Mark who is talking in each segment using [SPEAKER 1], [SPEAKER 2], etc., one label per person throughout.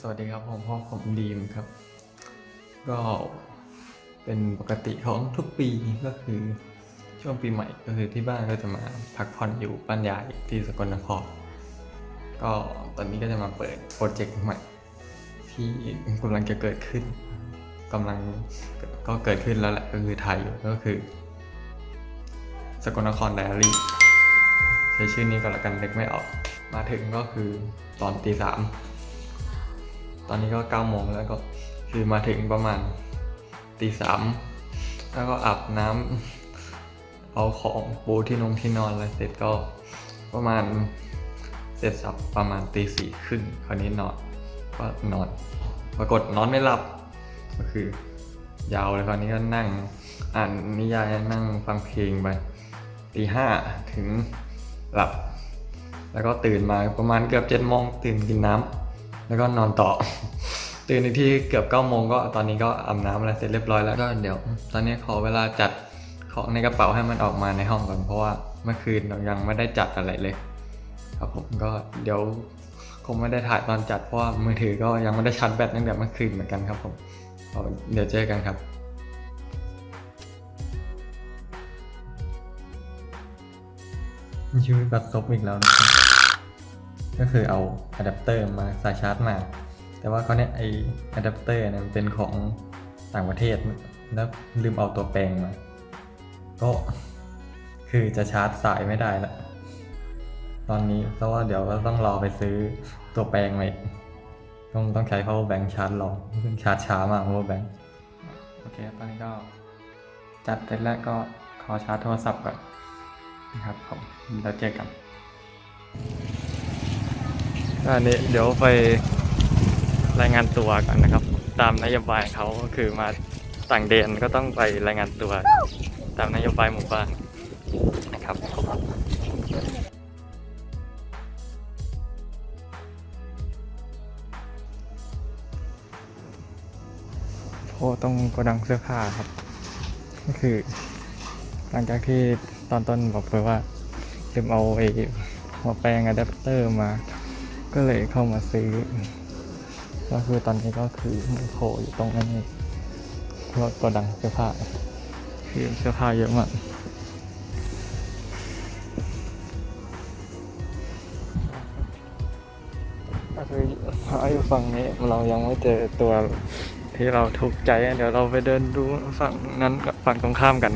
[SPEAKER 1] สวัสดีครับผมพ่อผมดีมครับ ก็เป็นปกติของทุกปีก็คือช่วงปีใหม่ก็คือที่บ้านก็จะมาพักผ่อนอยู่บ้านยายที่สกลนครก็ตอนนี้ก็จะมาเปิดโปรเจกต์ใหม่ ที่กำลังจะเกิดขึ้นกำลังก็เกิดขึ้นแล้วแหละก็คือถ่ายอยู่ก็คือ สกลนครไดอารี่ใช้ชื่อนี้ก็แล้วกันนึกไม่ออก มาถึงก็คือตอนตีสาม อนนี้ก็เก้าโมงแล้วก็คือมาถึงประมาณตีสามแล้วก็อาบน้ำเอาของปูที่นงที่นอนอะไรเสร็จก็ประมาณเสร็จสับประมาณตีสี่ครึ่งคราวนี้นอนก็นอน ปรากฏนอนไม่หลับ ก็คือ ยาวเลยคราวนี้ก็นั่งอ่านนิยายนั่งฟังเพลงไปตีห้าถึงหลับ แล้วก็ตื่นมาประมาณเกือบเจ็ดโมงตื่นกินน้ำ แล้วก็นอนต่อ ตื่นอีกที่เกือบ9ก้าโมงก็ตอนนี้ก็อาบน้ำอะไรเสร็จเรียบร้อยแล้วก็เดี๋ยว ตอนนี้ขอเวลาจัดของในกระเป๋าให้มันออกมาในห้องก่อนเพราะว่าเมื่อคืนเรายังไม่ได้จัดอะไรเลย ครับผมก็เดี๋ยวคงไม่ได้ถ่ายตอนจัดเพราะว่ามือถือก็ยังไม่ได้ชาร์จแบตตั้งแต่เมื่อคืนเหมือนกันครับผมเดี๋ยวเจอกันครับชีวิตบัตบอีกแล้วนะครับ ก็คือเอาอะแดปเตอร์มาสายชาร์จมา แต่ว่าเขาเนี่ยไออะแดปเตอร์เนี่ยมันเป็นของต่างประเทศแล้วลืมเอาตัวแปลงมา ก็คือจะชาร์จสายไม่ได้ละตอนนี้เพราะว่าเดี๋ยวก็ต้องรอไปซื้อตัวแปลงมาอีกต้องต้องใช้ power bank ชาร์จรอซึ่งชาร์จช้ามาก power bank โอเค ตอนนี้ก็จัดเสร็จแล้วก็ขอชาร์จโทรศัพท์ก่อนนะครับผมแล้วเจอกัน อันนี้เดี๋ยวไปรายงานตัวกันนะครับ ตามนโยบายเขาก็คือมาต่างเดนก็ต้องไปรายงานตัว ตามนโยบายหมู่บ้านนะครับโอ้ตรงโกดังเสื้อผ้าครับ ก็คือ หลังจากที่ตอนต้นบอกไปว่าลืมเอาไอ้หัวแปลงอะแดปเตอร์มา ก็เลยเข้ามาซื้อ ก็คือตอนนี้ก็คือมันโผล่อยู่ตรงนั้นเองเพราะตัวดังเสื้อผ้าคือเสื้อผ้าเยอะมากก็คือไอ้ฝั่งนี้เรายังไม่เจอตัวที่เราถูกใจ เดี๋ยวเราไปเดินดูฝั่งนั้นกับฝั่งตรงข้ามกัน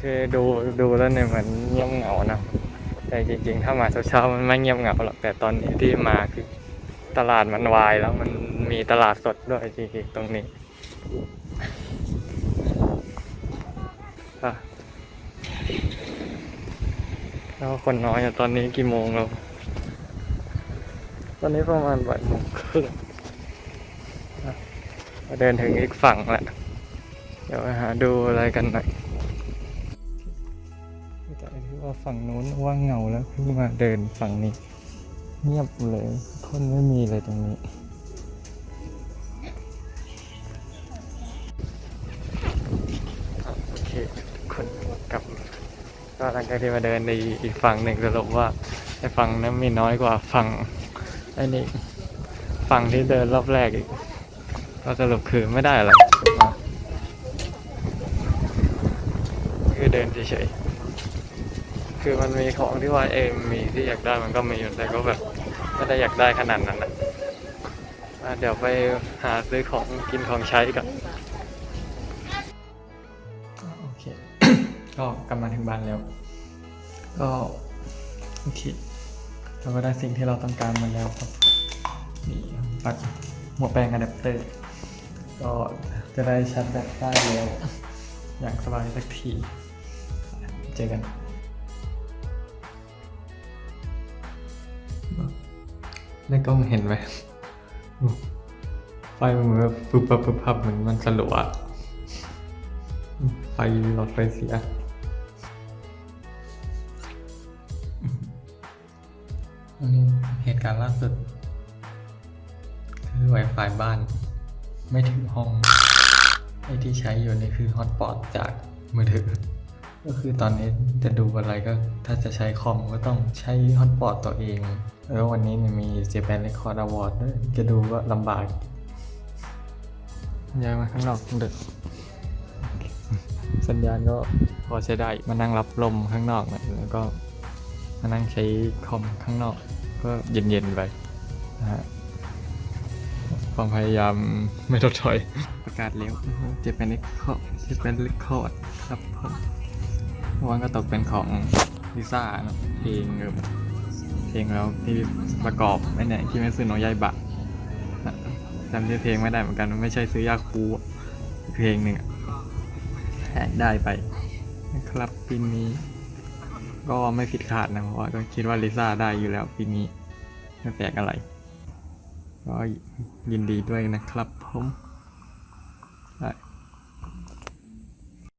[SPEAKER 1] คือดูดูแล้วเนี่ยเหมือนเงียบเหงานะ แต่จริงๆ ถ้ามาเช้าๆมันไม่เงียบเหงาหรอกแต่ตอนนี้ที่มาคือตลาดมันวายแล้วมันมีตลาดสดด้วยจริงๆตรงนี้แล้วคนน้อยอะตอนนี้กี่โมงแล้ว ตอนนี้ประมาณบ่ายโมงครึ่งอะมาเดินถึงอีกฝั่งแหละ เดี๋ยวไปหาดูอะไรกันหน่อย ว่าฝั่งนู้นว่างเงาแล้วเพิ่งมาเดินฝั่งนี้ เงียบเลยคนไม่มีเลยตรงนี้โอเคคนกลับก็หลังจากที่มาเดินในอีกฝั่งหนึ่งสรุปว่าไอ้ฝั่งนั้นมีน้อยกว่าฝั่งไอ้นี่ฝั่งที่เดินรอบแรกอีกก็สรุปคือไม่ได้อะไรคือเดินเฉยๆ คือมันมีของที่ว่าเองมีที่อยากได้มันก็มีอยู่แต่ก็แบบไม่ได้อยากได้ขนาดนั้นนะเดี๋ยวไปหาซื้อของกินของใช้ก่อนโอเค ก็กลับมาถึงบ้านแล้ว ก็โอเคเราก็ได้สิ่งที่เราต้องการมาแล้วครับนี่ปัดหัวแปลงอะแดปเตอร์ ก็จะได้ชาร์จแบตได้แล้ว อย่างสบายสักที เจอกัน ในกล้องเห็นไหมไฟมันแบบปุ๊บปั๊บปุ๊บปั๊บเหมือนมันสลัวไฟหลอดไฟเสียอันนี้เหตุการณ์ล่าสุด คือ Wi-Fi บ้าน ไม่ถึงห้อง ไอที่ใช้อยู่นี่คือฮอตปอตจากมือถือ ก็คือตอนนี้จะดูอะไรก็ถ้าจะใช้คอมก็ต้องใช้ฮอตปอตตัวเอง แล้ววันนี้เนี่ยมี Japan Record Award ด้วยจะดูก็ลำบากย้ายมาข้างนอกเด็กสัญญาณก็พอใช้ได้มานั่งรับลมข้างนอกหน่อยแล้วก็มานั่งใช้คอมข้างนอก ก็เย็นๆไปนะฮะความพยายามไม่ลดถอยประกาศเร็วเจเป็นเรคคอร์ดเจเป็นเรคคอร์ดครับผม วันก็ตกเป็นของลิซ่านะเพลงเออเพลงแล้วที่ประกอบไอ้เนี่ยที่ไม่ซื้อโนยายบะจำชื่อเพลงไม่ได้เหมือนกันไม่ใช่ซื้อยาคูเพลงหนึ่งแหกได้ไปนะครับปีนี้ ก็ไม่ผิดคาดนะเพราะว่าก็คิดว่าลิซ่าได้อยู่แล้วปีนี้ไม่แปลกอะไร ก็ยินดีด้วยนะครับผมได้